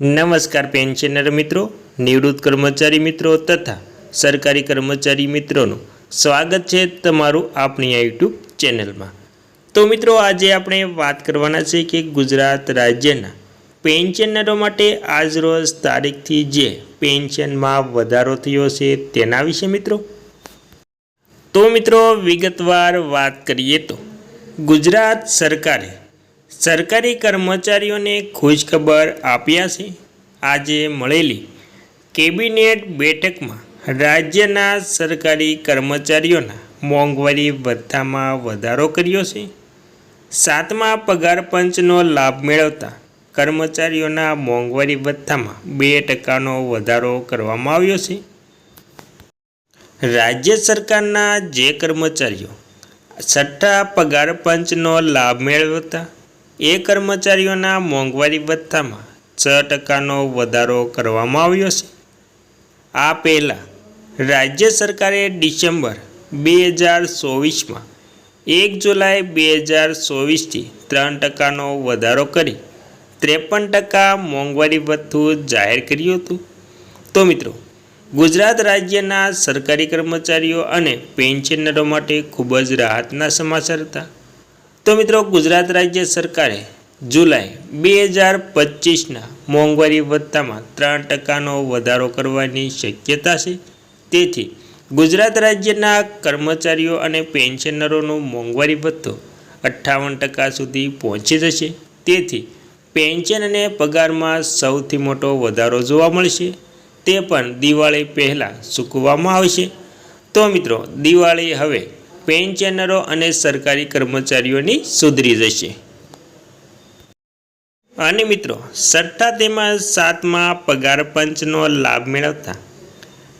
નમસ્કાર પેન્શનર મિત્રો, નિવૃત્ત કર્મચારી મિત્રો તથા સરકારી કર્મચારી મિત્રોનું સ્વાગત છે તમારું આપણી આ યુટ્યુબ ચેનલમાં તો મિત્રો, આજે આપણે વાત કરવાના છે કે ગુજરાત રાજ્યના પેન્શનરો માટે આજરોજ તારીખથી જે પેન્શનમાં વધારો થયો છે તેના વિશે મિત્રો? તો મિત્રો, વિગતવાર વાત કરીએ તો ગુજરાત સરકારે સરકારી કર્મચારીઓને ખુશખબર આપ્યા છે. આજે મળેલી કેબિનેટ બેઠકમાં રાજ્યના સરકારી કર્મચારીઓના મોંઘવારી ભથ્થામાં વધારો કર્યો છે. સાતમા પગાર પંચનો લાભ મેળવતા કર્મચારીઓના મોંઘવારી ભથ્થામાં બે ટકાનો વધારો કરવામાં આવ્યો છે. રાજ્ય સરકારના જે કર્મચારીઓ છઠ્ઠા પગાર પંચનો લાભ મેળવતા એ કર્મચારીઓના મોંઘવારી ભથ્થામાં છ ટકાનો વધારો કરવામાં આવ્યો છે. આ પહેલાં રાજ્ય સરકારે ડિસેમ્બર બે હજાર ચોવીસમાં એક જુલાઈ બે હજાર ચોવીસથી ત્રણ ટકાનો વધારો કરી ત્રેપન ટકા મોંઘવારી ભથ્થું જાહેર કર્યું હતું. તો મિત્રો, ગુજરાત રાજ્યના સરકારી કર્મચારીઓ અને પેન્શનરો માટે ખૂબ જ રાહતના સમાચાર હતા. તો મિત્રો ગુજરાત રાજ્ય સરકારે જુલાઈ બે હજાર પચીસના મોંઘવારી ભથ્થામાં ત્રણ ટકાનો વધારો કરવાની શક્યતા છે. તેથી ગુજરાત રાજ્યના કર્મચારીઓ અને પેન્શનરોનો મોંઘવારી ભથ્થો અઠ્ઠાવન ટકા સુધી પહોંચી જશે. તેથી પેન્શન અને પગારમાં સૌથી મોટો વધારો જોવા મળશે. તે પણ દિવાળી પહેલાં ચૂકવવામાં આવશે. તો મિત્રો દિવાળી હવે પેન્શનરો અને સરકારી કર્મચારીઓની સુધરી જશે. અને મિત્રો છઠ્ઠા તેમાં સાતમા પગાર પંચનો લાભ મેળવતા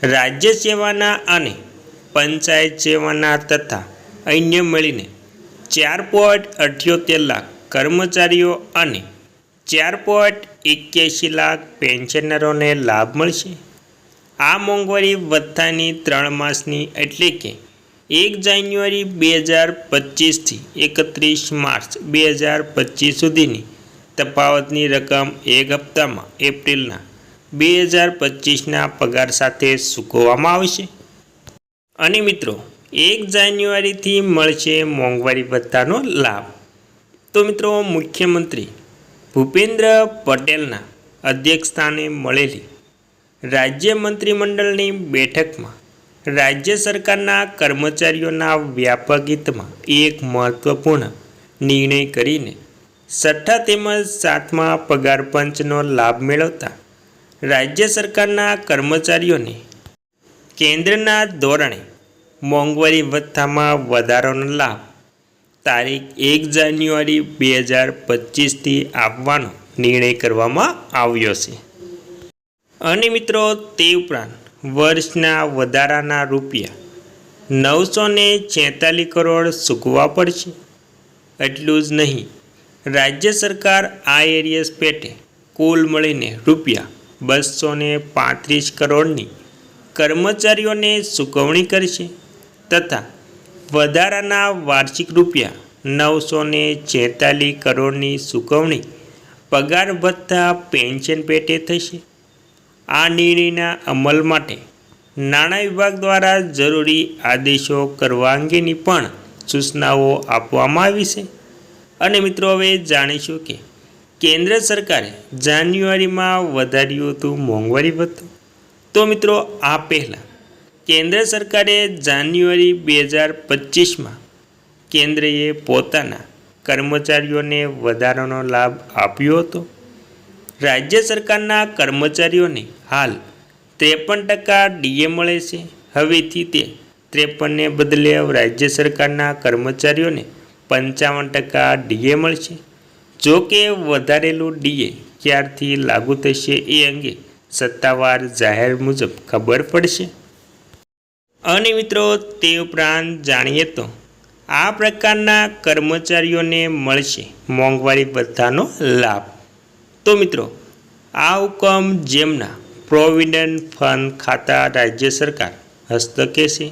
રાજ્ય સેવાના અને પંચાયત સેવાના તથા અન્ય મળીને ચાર પોઈન્ટ અઠ્યોતેર લાખ કર્મચારીઓ અને ચાર પોઈન્ટ એક્યાસી લાખ પેન્શનરોને લાભ મળશે. આ મોંઘવારી વધતાની ત્રણ માસની એટલે કે એક જાન્યુઆરી બે હજાર પચીસથી એકત્રીસ માર્ચ બે હજાર પચીસ સુધીની તફાવતની રકમ એક હપ્તામાં એપ્રિલના બે હજાર પચીસના પગાર સાથે ચૂકવવામાં આવશે. અને મિત્રો, એક જાન્યુઆરીથી મળશે મોંઘવારી ભથ્થાનો લાભ. તો મિત્રો, મુખ્યમંત્રી ભૂપેન્દ્ર પટેલના અધ્યક્ષસ્થાને મળેલી રાજ્ય મંત્રીમંડળની બેઠકમાં રાજ્ય સરકારના કર્મચારીઓના વ્યાપક હિતમાં એક મહત્વપૂર્ણ નિર્ણય કરીને છઠ્ઠા તેમજ સાતમા પગાર પંચનો લાભ મેળવતા રાજ્ય સરકારના કર્મચારીઓને કેન્દ્રના ધોરણે મોંઘવારી ભથ્થામાં વધારાનો લાભ તારીખ એક જાન્યુઆરી બે હજાર પચીસથી આપવાનો નિર્ણય કરવામાં આવ્યો છે. અને મિત્રો, તે ઉપરાંત વર્ષના વધારાના રૂપિયા નવસો ને છેતાલીસ કરોડ ચૂકવવા પડશે. એટલું જ નહીં, રાજ્ય સરકાર આ એરિયસ પેટે કુલ મળીને રૂપિયા બસો ને પાંત્રીસ કરોડની કર્મચારીઓને ચૂકવણી કરશે તથા વધારાના વાર્ષિક રૂપિયા નવસો ને છેતાલીસ કરોડની ચૂકવણી પગાર ભથ્થા પેન્શન પેટે થશે. આ નિર્ણયના અમલ માટે નાણાં વિભાગ દ્વારા જરૂરી આદેશો કરવા અંગેની પણ સૂચનાઓ આપવામાં આવી છે. અને મિત્રો, હવે જાણીશું કે કેન્દ્ર સરકારે જાન્યુઆરીમાં વધાર્યું હતું મોંઘવારી ભથ્થું. તો મિત્રો, આ પહેલાં કેન્દ્ર સરકારે જાન્યુઆરી બે હજાર પચીસમાં કેન્દ્રએ પોતાના કર્મચારીઓને વધારાનો લાભ આપ્યો હતો. રાજ્ય સરકારના કર્મચારીઓને હાલ ત્રેપન ટકા ડીએ મળે છે. હવેથી તે ત્રેપનને બદલે રાજ્ય સરકારના કર્મચારીઓને પંચાવન ટકા ડીએ મળશે. જો કે વધારેલું ડીએ ક્યારથી લાગુ થશે એ અંગે સત્તાવાર જાહેર મુજબ ખબર પડશે. અને મિત્રો, તે ઉપરાંત જાણીએ તો આ પ્રકારના કર્મચારીઓને મળશે મોંઘવારી ભથ્થાનો લાભ. તો મિત્રો, આ હુકમ જેમના પ્રોવિડન્ટ ફંડ ખાતા રાજ્ય સરકાર હસ્તકે છે,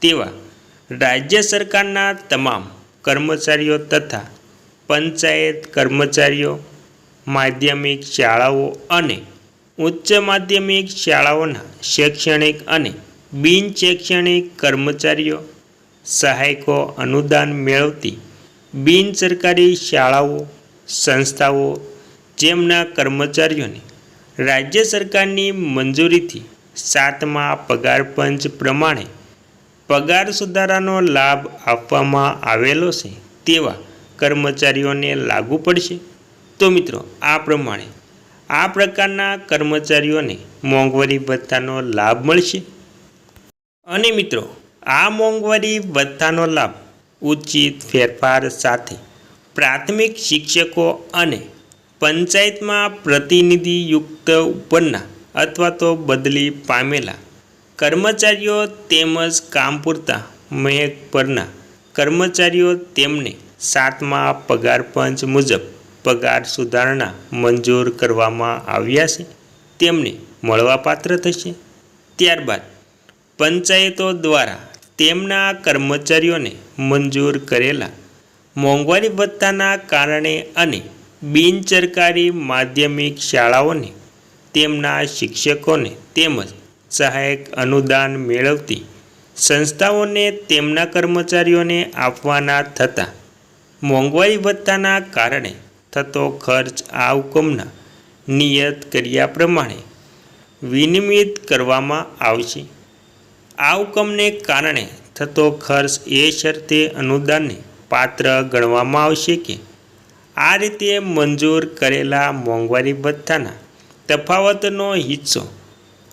તેવા રાજ્ય સરકારના તમામ કર્મચારીઓ તથા પંચાયત કર્મચારીઓ, માધ્યમિક શાળાઓ અને ઉચ્ચ માધ્યમિક શાળાઓના શૈક્ષણિક અને બિન શૈક્ષણિક કર્મચારીઓ સહાયકો અનુદાન મેળવતી બિન સરકારી શાળાઓ, સંસ્થાઓ જેમના કર્મચારીઓને રાજ્ય સરકારની મંજૂરીથી સાતમા પગાર પંચ પ્રમાણે પગાર સુધારાનો લાભ આપવામાં આવેલો છે તેવા કર્મચારીઓને લાગુ પડશે. તો મિત્રો, આ પ્રમાણે આ પ્રકારના કર્મચારીઓને મોંઘવારી ભથ્થાનો લાભ મળશે. અને મિત્રો, આ મોંઘવારી ભથ્થાનો લાભ ઉચિત ફેરફાર સાથે પ્રાથમિક શિક્ષકો અને પંચાયતમાં પ્રતિનિધિયુક્ત ઉપરના અથવા તો બદલી પામેલા કર્મચારીઓ તેમજ કામ પૂરતા મહેક પરના કર્મચારીઓ તેમને સાતમા પગાર પંચ મુજબ પગાર સુધારણા મંજૂર કરવામાં આવ્યા છે. તેમને મળવાપાત્ર થશે. ત્યારબાદ પંચાયતો દ્વારા તેમના કર્મચારીઓને મંજૂર કરેલા મોંઘવારી ભથ્થાના કારણે અને બિનસરકારી માધ્યમિક શાળાઓને, તેમના શિક્ષકોને તેમજ સહાયક અનુદાન મેળવતી સંસ્થાઓને તેમના કર્મચારીઓને આપવાના થતા મોંઘવારી ભથ્થાના કારણે થતો ખર્ચ આ હુકમના નિયત કર્યા પ્રમાણે વિનિયમિત કરવામાં આવશે. આ હુકમને કારણે થતો ખર્ચ એ શરતે અનુદાનને પાત્ર ગણવામાં આવશે કે આ રીતે મંજૂર કરેલા મોંઘવારી ભથ્થાના તફાવતનો હિસ્સો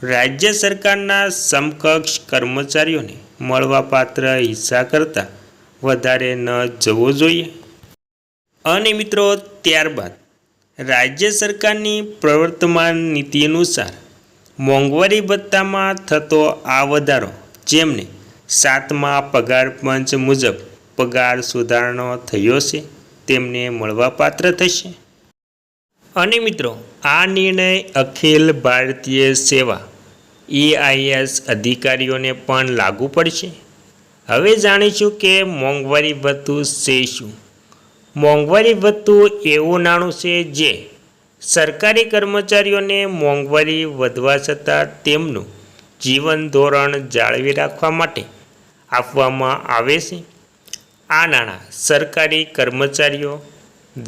રાજ્ય સરકારના સમકક્ષ કર્મચારીઓને મળવાપાત્ર હિસ્સા કરતાં વધારે ન જવો જોઈએ. અને મિત્રો, ત્યારબાદ રાજ્ય સરકારની પ્રવર્તમાન નીતિ અનુસાર મોંઘવારી ભથ્થામાં થતો આ વધારો જેમને સાતમા પગાર પંચ મુજબ પગાર સુધારણો થયો છે તેમને મળવાપાત્ર થશે. અને મિત્રો, આ નિર્ણય અખિલ ભારતીય સેવા એઆઈએસ અધિકારીઓને પણ લાગુ પડશે. હવે જાણીશું કે મોંઘવારી ભથ્થું છે શું? મોંઘવારી ભથ્થું એવું નાણું છે જે સરકારી કર્મચારીઓને મોંઘવારી વધવા છતાં તેમનું જીવન ધોરણ જાળવી રાખવા માટે આપવામાં આવે છે. આ નાણાં સરકારી કર્મચારીઓ,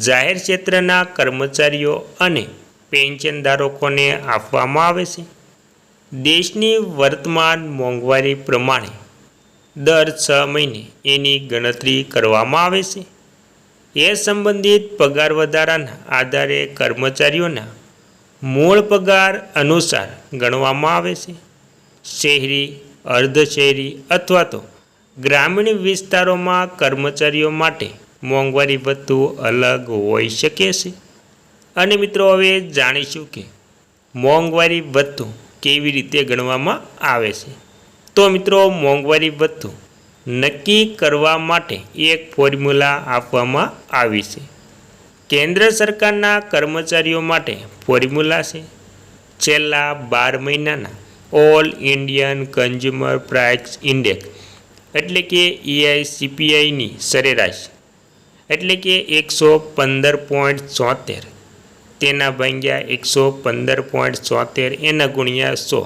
જાહેર ક્ષેત્રના કર્મચારીઓ અને પેન્શનધારકોને આપવામાં આવે છે. દેશની વર્તમાન મોંઘવારી પ્રમાણે દર છ મહિને એની ગણતરી કરવામાં આવે છે. એ સંબંધિત પગાર વધારાના આધારે કર્મચારીઓના મૂળ પગાર અનુસાર ગણવામાં આવે છે. શહેરી અર્ધ શહેરી અથવા તો ગ્રામીણ વિસ્તારોમાં કર્મચારીઓ માટે મોંઘવારી ભથ્થું અલગ હોઈ શકે છે. અને મિત્રો, હવે જાણીશું કે મોંઘવારી ભથ્થું કેવી રીતે ગણવામાં આવે છે. તો મિત્રો, મોંઘવારી ભથ્થું નક્કી કરવા માટે એક ફોર્મ્યુલા આપવામાં આવી છે. કેન્દ્ર સરકારના કર્મચારીઓ માટે ફોર્મ્યુલા છે. છેલ્લા બાર મહિનાના all Indian consumer price index એટલે કે એઆઈસીપીઆઈની સરેરાશ. એટલે કે એકસો પંદર પોઈન્ટ ચોતેર. તેના ભાગ્યા એકસો પંદર પોઈન્ટ ચોતેર એના ગુણ્યા સો.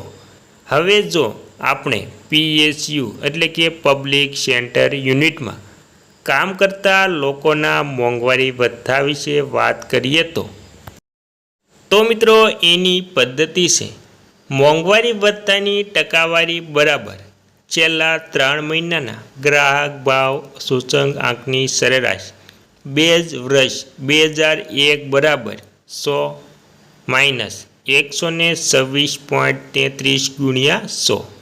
હવે જો આપણે પીએસયુ એટલે કે પબ્લિક સેન્ટર યુનિટમાં કામ કરતા લોકોના મોંઘવારી ભથ્થા વિશે વાત કરીએ તો તો મિત્રો એની પદ્ધતિ છે. મોંઘવારી ભથ્થાની ટકાવારી બરાબર. છેલ્લા ત્રણ મહિનાના ગ્રાહક ભાવ સૂચક આંકની સરેરાશ બેઝ વર્ષ બે હજાર એક બરાબર સો માઇનસ એકસો ને છવ્વીસ પોઈન્ટ તેત્રીસ ગુણ્યા સો.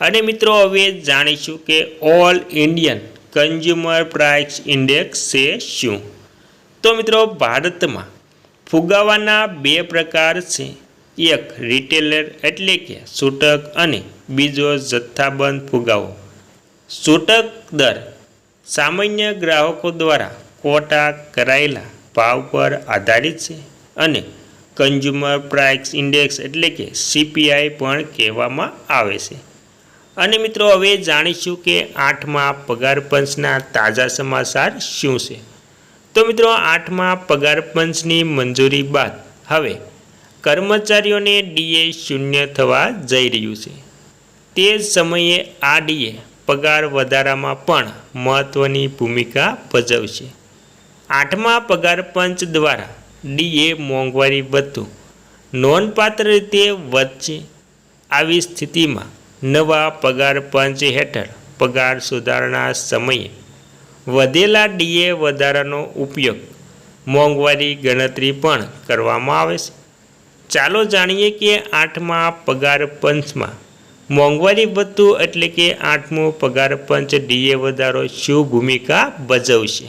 અને મિત્રો હવે જાણીશું કે all Indian consumer price index છે શું? તો મિત્રો ભારતમાં ફુગાવાના બે પ્રકાર છે. એક રિટેલર એટલે કે છૂટક અને બીજો જથ્થાબંધ ફુગાવો. છૂટક દર સામાન્ય ગ્રાહકો દ્વારા કોટા કરાયેલા ભાવ પર આધારિત છે અને કન્ઝ્યુમર પ્રાઇસ ઇન્ડેક્સ એટલે કે સીપીઆઈ પણ કહેવામાં આવે છે. અને મિત્રો, હવે જાણીશું કે આઠમા પગાર પંચના તાજા સમાચાર શું છે. તો મિત્રો, આઠમા પગાર પંચની મંજૂરી બાદ હવે કર્મચારીઓને ડીએ શૂન્ય થવા જઈ રહ્યું છે. તે સમયે આ ડીએ પગાર વધારામાં પણ મહત્ત્વની ભૂમિકા ભજવશે. આઠમા પગાર પંચ દ્વારા ડીએ મોંઘવારી ભથ્થું નોંધપાત્ર રીતે વધશે. આવી સ્થિતિમાં નવા પગાર પંચ હેઠળ પગાર સુધારણા સમયે વધેલા ડીએ વધારાનો ઉપયોગ મોંઘવારી ગણતરી પણ કરવામાં આવે છે. ચાલો જાણીએ કે આઠમા પગાર પંચમાં મોંઘવારી ભથ્થું એટલે કે આઠમો પગાર પંચ ડીએ વધારો શું ભૂમિકા ભજવશે?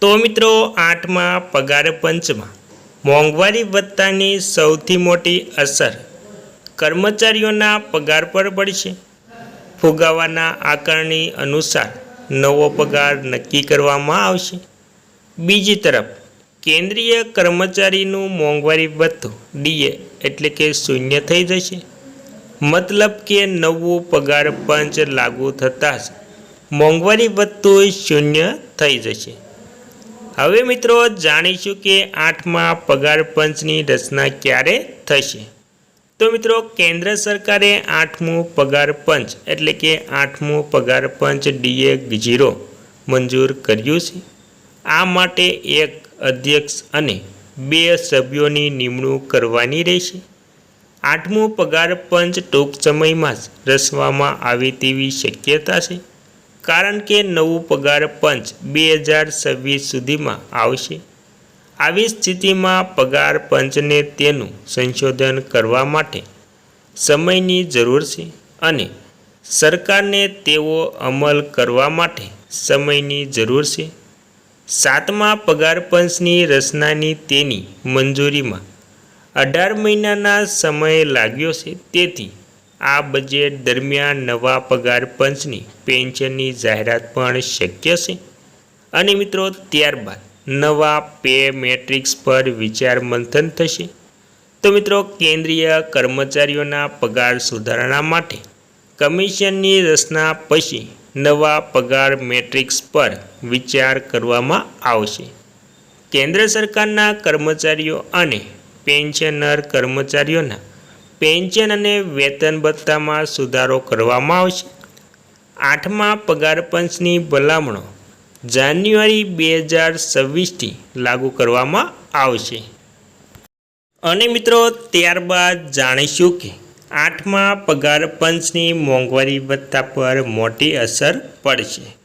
તો મિત્રો, આઠમા પગાર પંચમાં મોંઘવારી ભથ્થાની સૌથી મોટી અસર કર્મચારીઓના પગાર પર પડશે. ફુગાવાના આકારણી અનુસાર નવો પગાર નક્કી કરવામાં આવશે. બીજી તરફ કેન્દ્રીય કર્મચારીનું મોંઘવારી ભથ્થું ડીએ, એટલે કે શૂન્ય થઈ જશે. મતલબ કે નવું પગાર પંચ લાગુ થતાં જ મોંઘવારી ભથ્થું શૂન્ય થઈ જશે. હવે મિત્રો જાણીશું કે આઠમા પગાર પંચની રચના ક્યારે થશે. તો મિત્રો કેન્દ્ર સરકારે આઠમું પગાર પંચ, એટલે કે આઠમું પગાર પંચ ડીએ ઝીરો મંજૂર કર્યું છે. આ માટે એક અધ્યક્ષ અને બે સભ્યોની નિમણૂક કરવાની રહેશે. આઠમું પગાર પંચ ટૂંક સમયમાં જ રચવામાં આવે તેવી શક્યતા છે, કારણ કે નવું પગાર પંચ બે હજાર છવ્વીસ સુધીમાં આવશે. આવી સ્થિતિમાં પગાર પંચને તેનું સંશોધન કરવા માટે સમયની જરૂર છે અને સરકારને તેવો અમલ કરવા માટે સમયની જરૂર છે. સાતમા પગાર પંચની રચનાની તેની મંજૂરીમાં અઢાર મહિનાના સમય લાગ્યો છે. તેથી આ બજેટ દરમિયાન નવા પગાર પંચની પેન્શનની જાહેરાત પણ શક્ય છે. અને મિત્રો, ત્યારબાદ નવા પે મેટ્રિક્સ પર વિચાર મંથન થશે. તો મિત્રો, કેન્દ્રીય કર્મચારીઓના પગાર સુધારણા માટે કમિશનની રચના પછી નવા પગાર મેટ્રિક્સ પર વિચાર કરવામાં આવશે. કેન્દ્ર સરકારના કર્મચારીઓ અને પેન્શનર કર્મચારીઓના પેન્શન અને વેતન ભથ્થામાં સુધારો કરવામાં આવશે. આઠમા પગાર પંચની ભલામણો જાન્યુઆરી બે હજાર છવ્વીસથી લાગુ કરવામાં આવશે. અને મિત્રો, ત્યારબાદ જાણીશું કે આઠમા પગાર પંચની મોંઘવારી ભથ્થા પર મોટી અસર પડશે.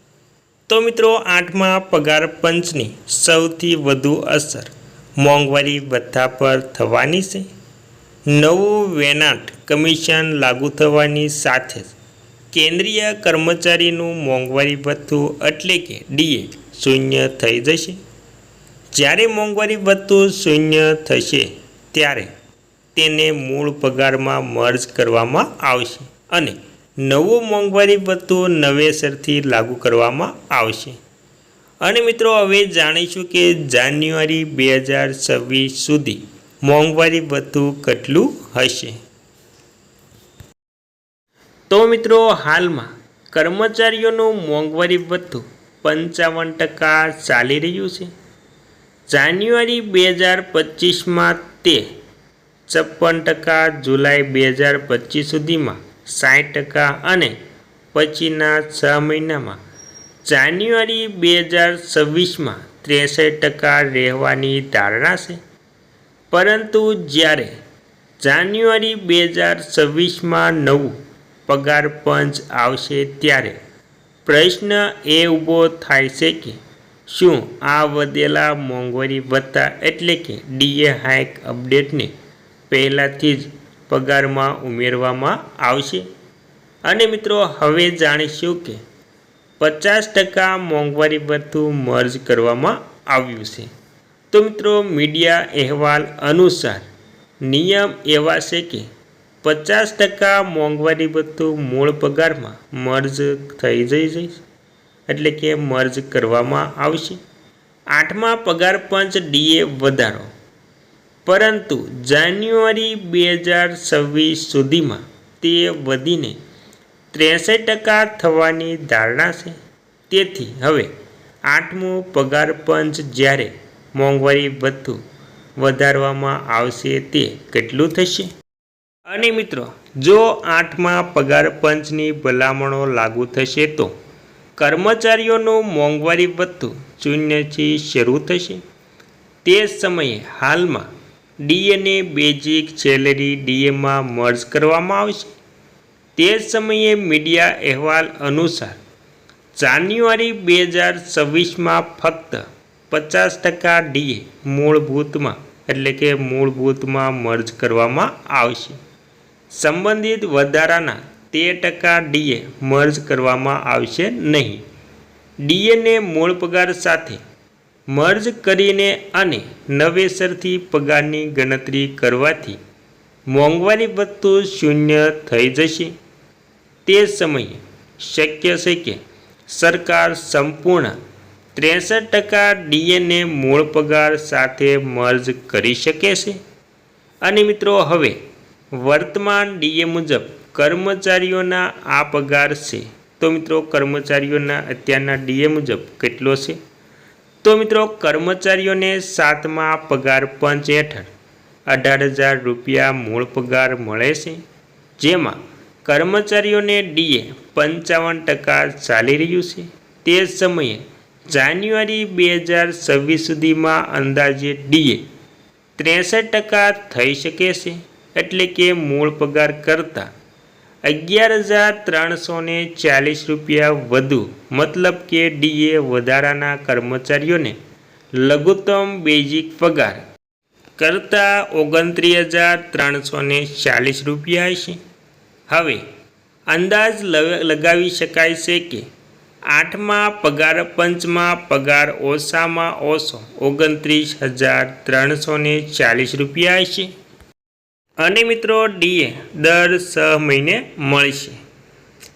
તો મિત્રો, આઠમા પગાર પંચની સૌથી વધુ અસર મોંઘવારી ભથ્થા પર થવાની છે. નવું વેનાટ કમિશન લાગુ થવાની સાથે જ કેન્દ્રીય કર્મચારીનું મોંઘવારી ભથ્થું એટલે કે ડીએ શૂન્ય થઈ જશે. જ્યારે મોંઘવારી ભથ્થું શૂન્ય થશે, ત્યારે તેને મૂળ પગારમાં મર્જ કરવામાં આવશે અને નવું મોંઘવારી ભથ્થો નવેસરથી લાગુ કરવામાં આવશે. અને મિત્રો, હવે જાણીશું કે જાન્યુઆરી બે હજાર છવ્વીસ સુધી મોંઘવારી ભથ્થું કેટલું હશે. તો મિત્રો, હાલમાં કર્મચારીઓનું મોંઘવારી ભથ્થું પંચાવન ટકા ચાલી રહ્યું છે. જાન્યુઆરી બે હજાર પચીસમાં તે છપ્પન ટકા જુલાઈ બે હજાર પચીસ સુધીમાં સાઠ ટકા અને પછીના છ મહિનામાં. જાન્યુઆરી બે હજાર છવ્વીસમાં ત્રેસઠ ટકા રહેવાની ધારણા છે. પરંતુ જ્યારે જાન્યુઆરી બે હજાર છવ્વીસમાં નવું પગાર પંચ આવશે ત્યારે પ્રશ્ન એ ઊભો થાય છે કે શું આ વધેલા મોંઘવારી ભથ્થા એટલે કે ડીએ હાઇક અપડેટને પહેલાંથી જ પગારમાં ઉમેરવામાં આવશે. અને મિત્રો, હવે જાણીશું કે પચાસ ટકા મોંઘવારી ભથ્થું મર્જ કરવામાં આવ્યું છે. તો મિત્રો, મીડિયા અહેવાલ અનુસાર નિયમ એવા છે કે પચાસ ટકા મોંઘવારી ભથ્થું મૂળ પગારમાં મર્જ થઈ જઈ જઈશ એટલે કે મર્જ કરવામાં આવશે. આઠમા પગાર પંચ ડીએ વધારો. પરંતુ જાન્યુઆરી બે હજાર છવ્વીસ સુધીમાં તે વધીને ત્રેસઠ ટકા થવાની ધારણા છે. તેથી હવે આઠમું પગાર પંચ જ્યારે મોંઘવારી ભથ્થું વધારવામાં આવશે તે કેટલું થશે? અને મિત્રો, જો આઠમા પગાર પંચની ભલામણો લાગુ થશે તો કર્મચારીઓનું મોંઘવારી ભથ્થું શૂન્યથી શરૂ થશે. તે સમયે હાલમાં ડીએને બેઝિક સેલેરી ડીએમાં મર્જ કરવામાં આવશે તે સમયે મીડિયા અહેવાલ અનુસાર જાન્યુઆરી બે હજાર છવ્વીસમાં ફક્ત પચાસ ટકા ડીએ મૂળભૂતમાં, એટલે કે મૂળભૂતમાં મર્જ કરવામાં આવશે. સંબંધિત વધારાના તેર ટકા ડીએ મર્જ કરવામાં આવશે નહીં. ડીએને મૂળ પગાર સાથે મર્જ કરીને અને નવેસરથી પગારની ગણતરી કરવાથી મોંઘવારી ભથ્થું શૂન્ય થઈ જશે. તે સમયે શક્ય છે કે સરકાર સંપૂર્ણ ત્રેસઠ ટકા ડીએને મૂળ પગાર સાથે મર્જ કરી શકે છે. અને મિત્રો, હવે વર્તમાન ડીએ મુજબ કર્મચારીઓના આ પગાર છે. તો મિત્રો, કર્મચારીઓના અત્યારના ડીએ મુજબ કેટલો છે? તો મિત્રો કર્મચારીઓને સાતમા પગાર પંચ હેઠળ અઢાર હજાર રૂપિયા મૂળ પગાર મળે છે, જેમાં કર્મચારીઓને ડીએ પંચાવન ટકા ચાલી રહ્યું છે. તે સમયે જાન્યુઆરી બે હજાર છવ્વીસ સુધીમાં અંદાજે ડીએ ત્રેસઠ ટકા થઈ શકે છે, એટલે કે મૂળ પગાર કરતાં અગિયાર હજાર ત્રણસો ચાલીસ રૂપિયા વધુ. મતલબ કે ડીએ વધારાના કર્મચારીઓને લઘુત્તમ બેઝિક પગાર કરતાં ઓગણત્રીસ હજાર ત્રણસો ચાલીસ રૂપિયા હશે. હવે, અંદાજ લગ- લગાવી શકાય છે કે આઠમા પગાર પંચમાં પગાર ઓછામાં ઓછો ઓગણત્રીસ હજાર ત્રણસો ચાલીસ રૂપિયા હશે. અને મિત્રો ડીએ દર છ મહિને મળશે.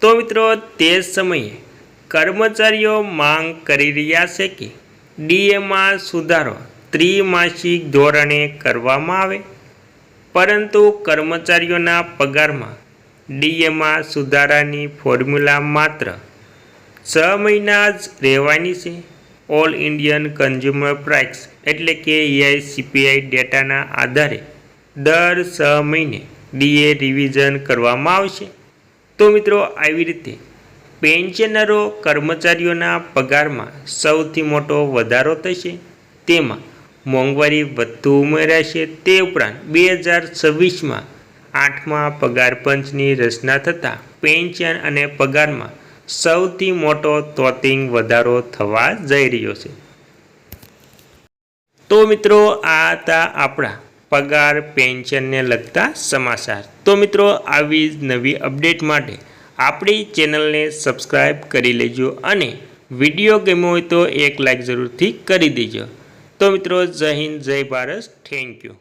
તો મિત્રો તે સમયે કર્મચારીઓ માંગ કરી રહ્યા છે કે ડીએમાં સુધારો ત્રિમાસિક ધોરણે કરવામાં આવે. પરંતુ કર્મચારીઓના પગારમાં ડીએમાં સુધારાની ફોર્મ્યુલા માત્ર છ મહિના જ રહેવાની છે. ઓલ ઇન્ડિયન કન્ઝ્યુમર પ્રાઇસ એટલે કે એઆઈસીપીઆઈ ડેટાના આધારે દર છ મહિને ડીએ રિવિઝન કરવામાં આવશે. તો મિત્રો, આવી રીતે પેન્શનરો કર્મચારીઓના પગારમાં સૌથી મોટો વધારો થશે. તેમાં મોંઘવારી વધુ ઉમેરાશે. તે ઉપરાંત બે હજાર છવ્વીસમાં આઠમા પગાર પંચની રચના થતાં પેન્શન અને પગારમાં સૌથી મોટો તોતિંગ વધારો થવા જઈ રહ્યો છે. તો મિત્રો, આ હતા આપણા પગાર પેન્શનને લગતા સમાચાર. તો મિત્રો, આવી જ નવી અપડેટ માટે આપણી ચેનલને સબસ્ક્રાઈબ કરી લેજો અને વીડિયો ગમ્યો હોય તો એક લાઈક જરૂરથી કરી દેજો. તો મિત્રો, જય હિન્દ, જય ભારત. Thank you